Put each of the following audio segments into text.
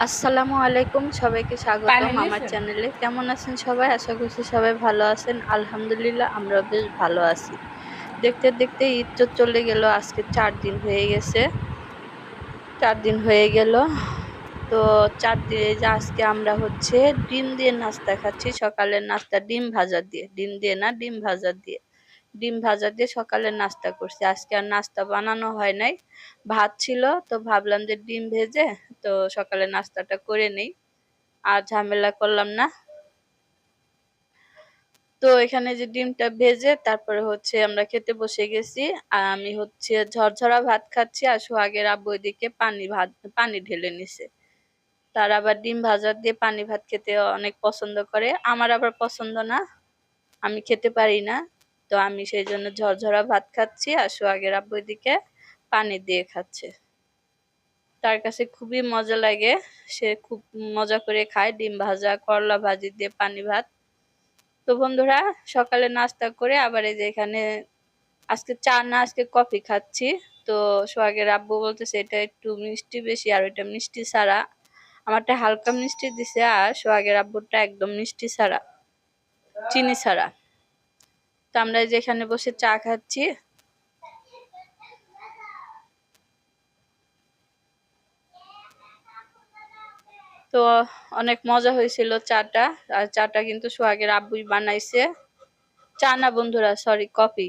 আসসালামু আলাইকুম সবাইকে স্বাগতম আমার চ্যানেলে। কেমন আছেন সবাই? আশা করছি সবাই ভালো আছেন। আলহামদুলিল্লাহ আমরা বেশ ভালো আছি। দেখতে দেখতে ঈদ তো চলে গেল আজকে চার দিন হয়ে গেছে। চার দিন হয়ে গেল। তো চার দিনে যে আজকে আমরা হচ্ছে ডিম দিয়ে নাস্তা খাচ্ছি। সকালের নাস্তা ডিম ভাজা দিয়ে। ডিম দিয়ে না ডিম ভাজা দিয়ে। ডিম ভাজা দিয়ে সকালে নাস্তা করছি। আজকে আর নাস্তা বানানো হয় নাই। ভাত ছিল, তো ভাবলাম যে ডিম ভেজে তো সকালে নাস্তাটা করে নেই। আর ঝামেলা করলাম না। তো এখানে যে ডিমটা ভেজে তারপরে হচ্ছে আমরা খেতে বসে গেছি। আর আমি হচ্ছে ঝরঝরা ভাত খাচ্ছি আর সোহাগের আব্বু ওইদিকে পানি ভাত, পানি ঢেলে নিছে। তার আবার ডিম ভাজা দিয়ে পানি ভাত খেতে অনেক পছন্দ করে। আমার আবার পছন্দ না। আমি খেতে পারি না। তো আমি সেই জন্য ঝরঝরা ভাত খাচ্ছি আর সোহাগের আব্বু দিকে পানি দিয়ে খাচ্ছে। তার কাছে খুবই মজা লাগে, সে খুব মজা করে খায়, ডিম ভাজা, করলা ভাজি দিয়ে পানি ভাত। তো বন্ধুরা, সকালে নাস্তা করে আবার এই যে এখানে আজকে চা না, আজকে কফি খাচ্ছি। তো সোহাগের আব্বু বলতেছে, এটা একটু মিষ্টি বেশি আর ওইটা মিষ্টি ছাড়া। আমারটা হালকা মিষ্টি দিছে, আর সোহাগের আব্বুরটা একদম মিষ্টি ছাড়া, চিনি ছাড়া। তো আমরা যেখানে বসে চা খাচ্ছি। তো অনেক মজা হয়েছিল চাটা। আর চাটা কিন্তু সোহাগের আব্বুই বানাইছে। চা না বন্ধুরা সরি কফি।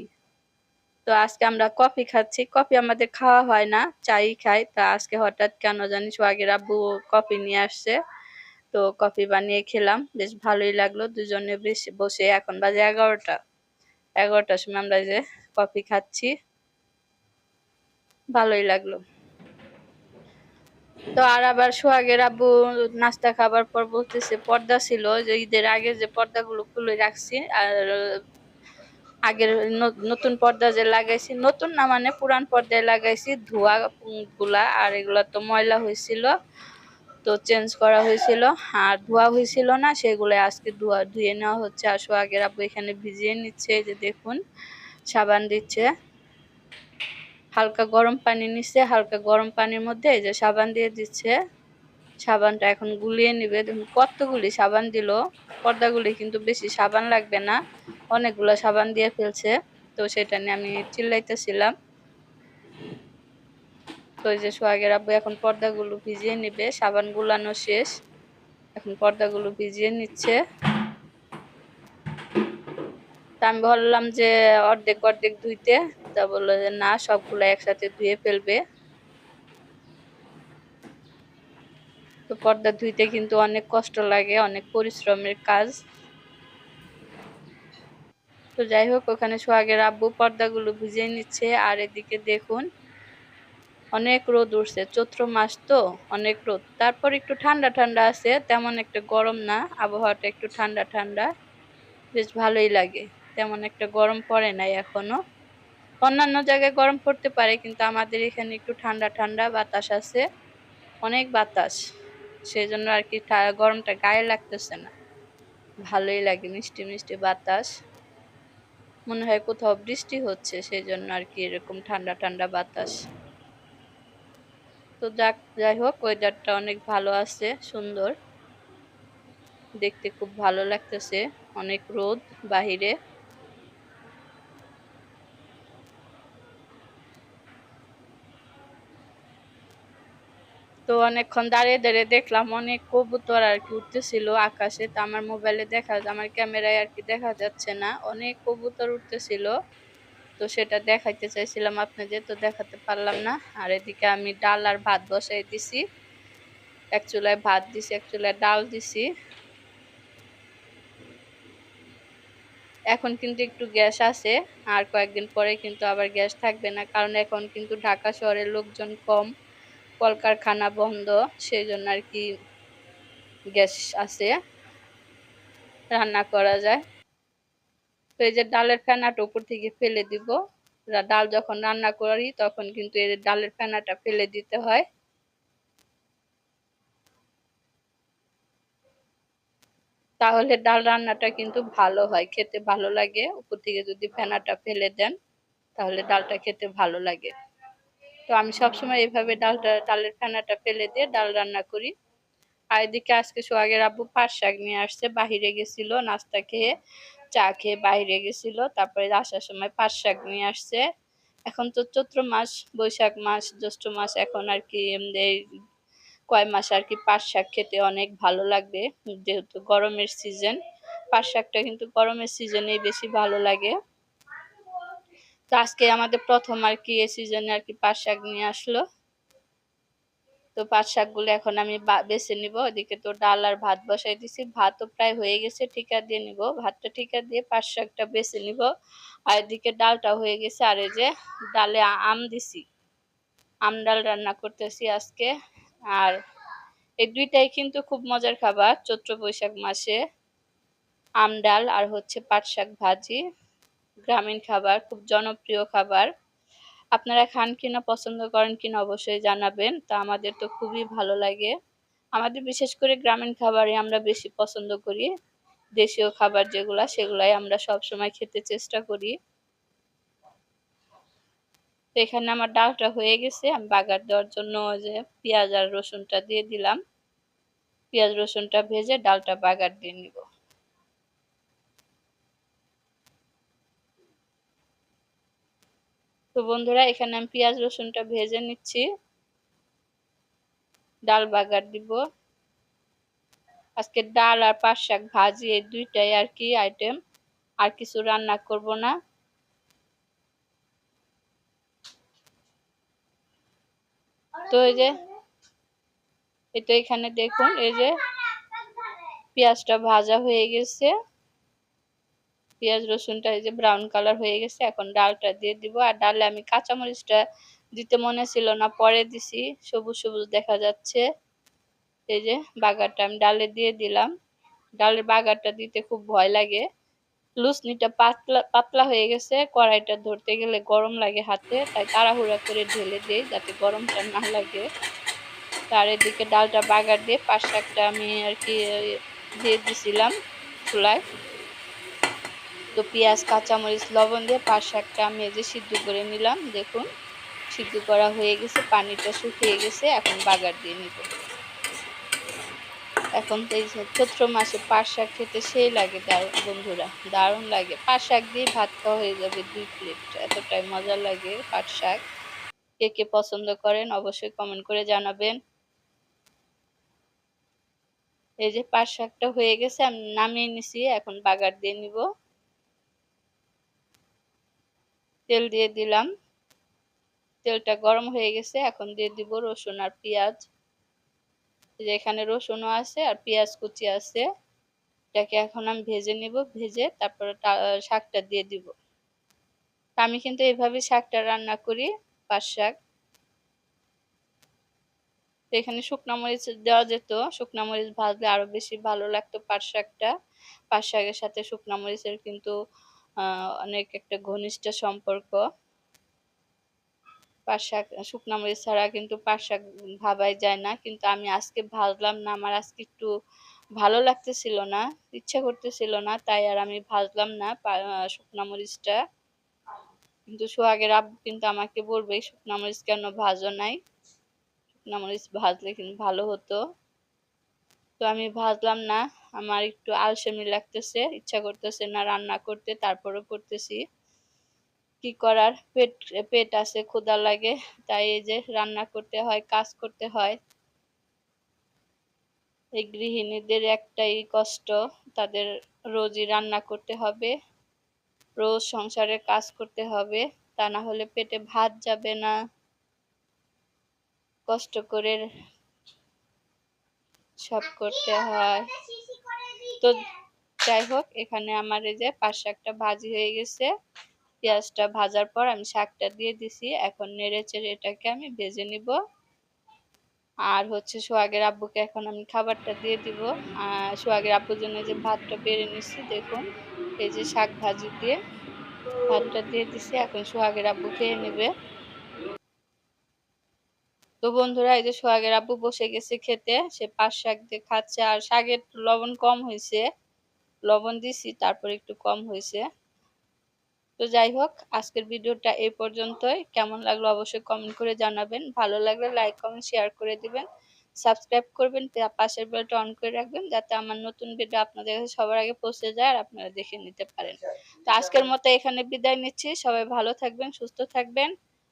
তো আজকে আমরা কফি খাচ্ছি। কফি আমাদের খাওয়া হয় না, চাই খাই। তা আজকে হঠাৎ কেন জানি সোহাগের আব্বু কফি নিয়ে আসছে। তো কফি বানিয়ে খেলাম। বেশ ভালোই লাগল। দুজনে বেশ বসে। এখন বাজে এগারোটা। এগারোটার সময় আমরা যে কফি খাচ্ছি। ভালোই লাগল। তো আর আবার সোহাগের আব্বু নাস্তা খাবার পর বলতেছে, পর্দা ছিল, যে ঈদের আগে যে পর্দাগুলো খুলে রাখছি, আর, আগের নতুন পর্দা যে লাগাইছি, নতুন না মানে পুরান পর্দায় লাগাইছি, ধোয়া গুলা আর এগুলা তো ময়লা হয়েছিল। তো চেঞ্জ করা হয়েছিল। আর ধোয়া হয়েছিল না সেগুলো আজকে ধোয়া, ধুয়ে নেওয়া হচ্ছে। আর সোহাগের আব্বু এখানে ভিজিয়ে নিচ্ছে যে দেখুন, সাবান দিচ্ছে। হালকা গরম পানি নিচ্ছে, হালকা গরম পানির মধ্যে এই যে সাবান দিয়ে দিচ্ছে। সাবানটা এখন গুলিয়ে নিবে। কতগুলি সাবান দিল। পর্দাগুলি কিন্তু বেশি সাবান লাগবে না। অনেকগুলো সাবান দিয়ে ফেলছে। তো সেটা নিয়ে আমি চিল্লাইতেছিলাম। তো যে সোহাগের আব্বু এখন পর্দাগুলো ভিজিয়ে নিবে, সাবান গুলানো শেষ। এখন পর্দাগুলো ভিজিয়ে নিচ্ছে। তা আমি বললাম যে অর্ধেক অর্ধেক ধুইতে, তা বলল যে না, সবগুলো একসাথে ধুয়ে ফেলবে। তো পর্দা ধুইতে কিন্তু অনেক কষ্ট লাগে, অনেক পরিশ্রমের কাজ। তো যাই হোক, ওখানে সোহাগের আব্বু পর্দাগুলো ভিজিয়ে নিচ্ছে, আর এদিকে দেখুন অনেক রোদ উঠছে, চৈত্র মাস তো অনেক রোদ। তারপর একটু ঠান্ডা ঠান্ডা আছে, তেমন একটা গরম না, আবহাওয়াটা একটু ঠান্ডা ঠান্ডা, বেশ ভালোই লাগে। তেমন একটা গরম পড়ে নাই এখনও। অন্যান্য জায়গায় গরম পড়তে পারে, কিন্তু আমাদের এখানে একটু ঠান্ডা ঠান্ডা বাতাস আছে, অনেক বাতাস। সেই জন্য আর কি গরমটা গায়ে লাগতেছে না। ভালোই লাগে, মিষ্টি মিষ্টি বাতাস। মনে হয় কোথাও বৃষ্টি হচ্ছে সেই জন্য আর কি এরকম ঠান্ডা ঠান্ডা বাতাস। তো যাক যাই হোক ওয়েদারটা অনেক ভালো আছে, সুন্দর। দেখতে খুব ভালো লাগতেছে, অনেক রোদ বাহিরে। তো অনেকক্ষণ দাঁড়িয়ে দাঁড়িয়ে দেখলাম অনেক কবুতর আর কি উঠতেছিল আকাশে, তো আমার মোবাইলে দেখা আমার ক্যামেরায় আর কি দেখা যাচ্ছে না। অনেক কবুতর উঠতেছিল। তো সেটা দেখাইতে চাইছিলাম আপনাদের, তো দেখাতে পারলাম না। আর এদিকে আমি ডাল আর ভাত বসাই দিছি। এক চুলায় ভাত দিছি, এক চুলায় ডাল দিছি। এখন কিন্তু একটু গ্যাস আছে, আর কয়েকদিন পরে কিন্তু আবার গ্যাস থাকবে না, কারণ এখন কিন্তু ঢাকা শহরের লোকজন কম, কলকারখানা বন্ধ সেই জন্য আর কি গ্যাস আছে। রান্না করা যায়। তো এই যে ডালের ফেনাটা উপর থেকে ফেলে দিব। ডাল যখন রান্না করি, তখন কিন্তু এই ডালের ফেনাটা ফেলে দিতে হয়। তাহলে ডাল রান্নাটা কিন্তু ভালো হয়, খেতে ভালো লাগে। উপর থেকে যদি ফেনাটা ফেলে দেন, তাহলে ডালটা খেতে ভালো লাগে। তো আমি সবসময় এইভাবে ডালটা, ডালের ফেনাটা ফেলে দিয়ে ডাল রান্না করি। আর এদিকে আজকে সোহাগের আব্বু পাট শাক নিয়ে আসছে, বাহিরে গেছিল নাস্তা খেয়ে। চা খেয়ে বাইরে গেছিল, তারপরে আসার সময় পাট শাক নিয়ে আসছে। এখন তো চৈত্র মাস, বৈশাখ মাস, জ্যৈষ্ঠ মাস, এখন আর কি কয় মাস আর কি পাট শাক খেতে অনেক ভালো লাগবে, যেহেতু গরমের সিজন পাট শাকটা কিন্তু গরমের সিজনেই বেশি ভালো লাগে। তো আজকে আমাদের প্রথম আর কি এ সিজনে আর কি পাট শাক নিয়ে আসলো। তো পাট শাকগুলো এখন আমি বেছে নিব। ওদিকে তো ডাল আর ভাত বসাই দিছি। ভাতও প্রায় হয়ে গেছে, ঠিকা দিয়ে নিব। ভাতটা ঠিকা দিয়ে পাট শাকটা বেছে নিব। আর এদিকে ডালটা হয়ে গেছে। আর এই যে ডালে আম দিছি। আম ডাল রান্না করতেছি আজকে। আর এই দুইটাই কিন্তু খুব মজার খাবার। চৈত্র বৈশাখ মাসে আম ডাল আর হচ্ছে পাট শাক ভাজি। গ্রামীণ খাবার, খুব জনপ্রিয় খাবার। আপনারা খান কিনা পছন্দ করেন কিনা অবশ্যই জানাবেন। তা আমাদের তো খুবই ভালো লাগে। আমাদের বিশেষ করে গ্রামীণ খাবারই আমরা বেশি পছন্দ করি। দেশীয় খাবার যেগুলা, সেগুলাই আমরা সব সময় খেতে চেষ্টা করি। তো এখানে আমার ডালটা হয়ে গেছে। আমি বাগার দেওয়ার জন্য যে পেঁয়াজ আর রসুনটা দিয়ে দিলাম। পেঁয়াজ রসুনটা ভেজে ডালটা বাগার দিয়ে নিব। তো বন্ধুরা, এখানে আমি পেঁয়াজ রসুনটা ভেজে নিচ্ছি। ডাল বাগার দিব। আজকে ডাল আর পাট শাক ভাজি, এই দুইটাই আর কি আইটেম আর কিছু রান্না করব না। তো এই যে এই তো এখানে দেখুন, এই যে পেঁয়াজটা ভাজা হয়ে গেছে। পেঁয়াজ রসুনটা এই যে ব্রাউন কালার হয়ে গেছে, এখন ডালটা দিয়ে দিব। আর ডালে আমি কাঁচামরিচটা দিতে মনে ছিল না, পরে দিছি, সবুজ সবুজ দেখা যাচ্ছে। এই যে বাগারটা আমি ডালে দিয়ে দিলাম। ডালের বাগারটা দিতে খুব ভয় লাগে। লুসনিটা পাতলা পাতলা হয়ে গেছে, কড়াইটা ধরতে গেলে গরম লাগে হাতে, তাই তাড়াহুড়া করে ঢেলে দিই যাতে গরমটা না লাগে। তার এদিকে ডালটা বাগার দিয়ে পাঁচ শাকটা আমি আর কি দিয়ে দিছিলাম চুলায়। তো পেঁয়াজ, কাঁচামরিচ, লবণ দিয়ে পাঁচ এই যে সিদ্ধ করে নিলাম। দেখুন, সিদ্ধ করা হয়ে গেছে, পানিটা শুকিয়ে গেছে, এখন বাগার দিয়ে নিব। এখন তো এই চৈত্র মাসে পাট শাক খেতে সেই লাগে দারুণ বন্ধুরা, দারুণ লাগে। পাট শাক দিয়ে ভাত খাওয়া হয়ে যাবে দুই প্লেট এতটাই মজা লাগে পাট শাক। কে কে পছন্দ করেন অবশ্যই কমেন্ট করে জানাবেন। এই যে পাট শাকটা হয়ে গেছে, আমি নামিয়ে নিছি, এখন বাগার দিয়ে নিব। তেল দিয়ে দিলাম। তেলটা গরম হয়ে গেছে, এখন দিয়ে দিব রসুন আর পেঁয়াজ। এখানে রসুনও আছে আর পেঁয়াজ কুচি আছে। এটাকে এখন আমি ভেজে নিব, ভেজে তারপরে শাকটা দিয়ে দিব। আমি কিন্তু এইভাবে শাকটা রান্না করি পাঁচ শাক। এখানে শুকনো মরিচ দেওয়া যেত, শুকনো মরিচ ভাজলে আরও বেশি ভালো লাগতো পাট শাকটা। পাট শাকের সাথে শুকনো মরিচের কিন্তু অনেক একটা ঘনিষ্ঠ সম্পর্ক। পাট শাক শুকনো মরিচ ছাড়া কিন্তু পাট শাক ভাবাই যায় না। কিন্তু আমি আজকে ভাজলাম না, আমার আজকে একটু ভালো লাগতেছিল না, ইচ্ছা করতেছিল না, তাই আর আমি ভাজলাম না শুকনো মরিচটা। কিন্তু সোহাগের আব্বু কিন্তু আমাকে বলবে, শুকনো মরিচ কেন ভাজো নাই? শুকনো মরিচ ভাজলে কিন্তু ভালো হতো। তো আমি ভাজলাম না আমার একটু আলসেমি লাগতেছে, ইচ্ছা করতেছে না রান্না করতে, তারপরও করতেছি। কি করার? পেট পেট আছে, ক্ষুধা লাগে, তাই এই যে রান্না করতে হয়, কাজ করতে হয়। এই গৃহিণীদের একটাই কষ্ট, তাদের রোজই রান্না করতে হবে, রোজ সংসারে কাজ করতে হবে, তা না হলে পেটে ভাত যাবে না। কষ্ট করে সব করতে হয়। তো যাই হোক, এখানে আমার এই যে পাঁচ শাকটা ভাজি হয়ে গেছে। পেঁয়াজটা ভাজার পর আমি শাকটা দিয়ে দিছি। এখন নেড়ে চেড়ে এটাকে আমি ভেজে নিব। আর হচ্ছে সোহাগের আব্বুকে এখন আমি খাবারটা দিয়ে দিব। সোহাগের আব্বুর জন্য যে ভাতটা বেড়ে নিচ্ছি দেখুন, এই যে শাক ভাজি দিয়ে ভাতটা দিয়ে দিছি। এখন সোহাগের আব্বু খেয়ে নেবে। তো বন্ধুরা, এই যে সোহাগের আব্বু বসে গেছে খেতে, সে পাঁচ শাক দিয়ে খাচ্ছে আর শাকের লবণ কম হয়েছে। লবণ দিছি, তারপর একটু কম হয়েছে। তো যাই হোক, আজকের ভিডিওটা এই পর্যন্তই। কেমন লাগল অবশ্যই কমেন্ট করে জানাবেন। ভালো লাগলে লাইক কমেন্ট শেয়ার করে দিবেন। সাবস্ক্রাইব করবেন পাশের বেলটা অন করে রাখবেন, যাতে আমার নতুন ভিডিও আপনাদের কাছে সবার আগে পৌঁছে যায় আর আপনারা দেখে নিতে পারেন। তো আজকের মতো এখানে বিদায় নিচ্ছি। সবাই ভালো থাকবেন, সুস্থ থাকবেন।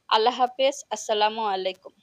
আল্লাহ হাফেজ। আসসালামু আলাইকুম।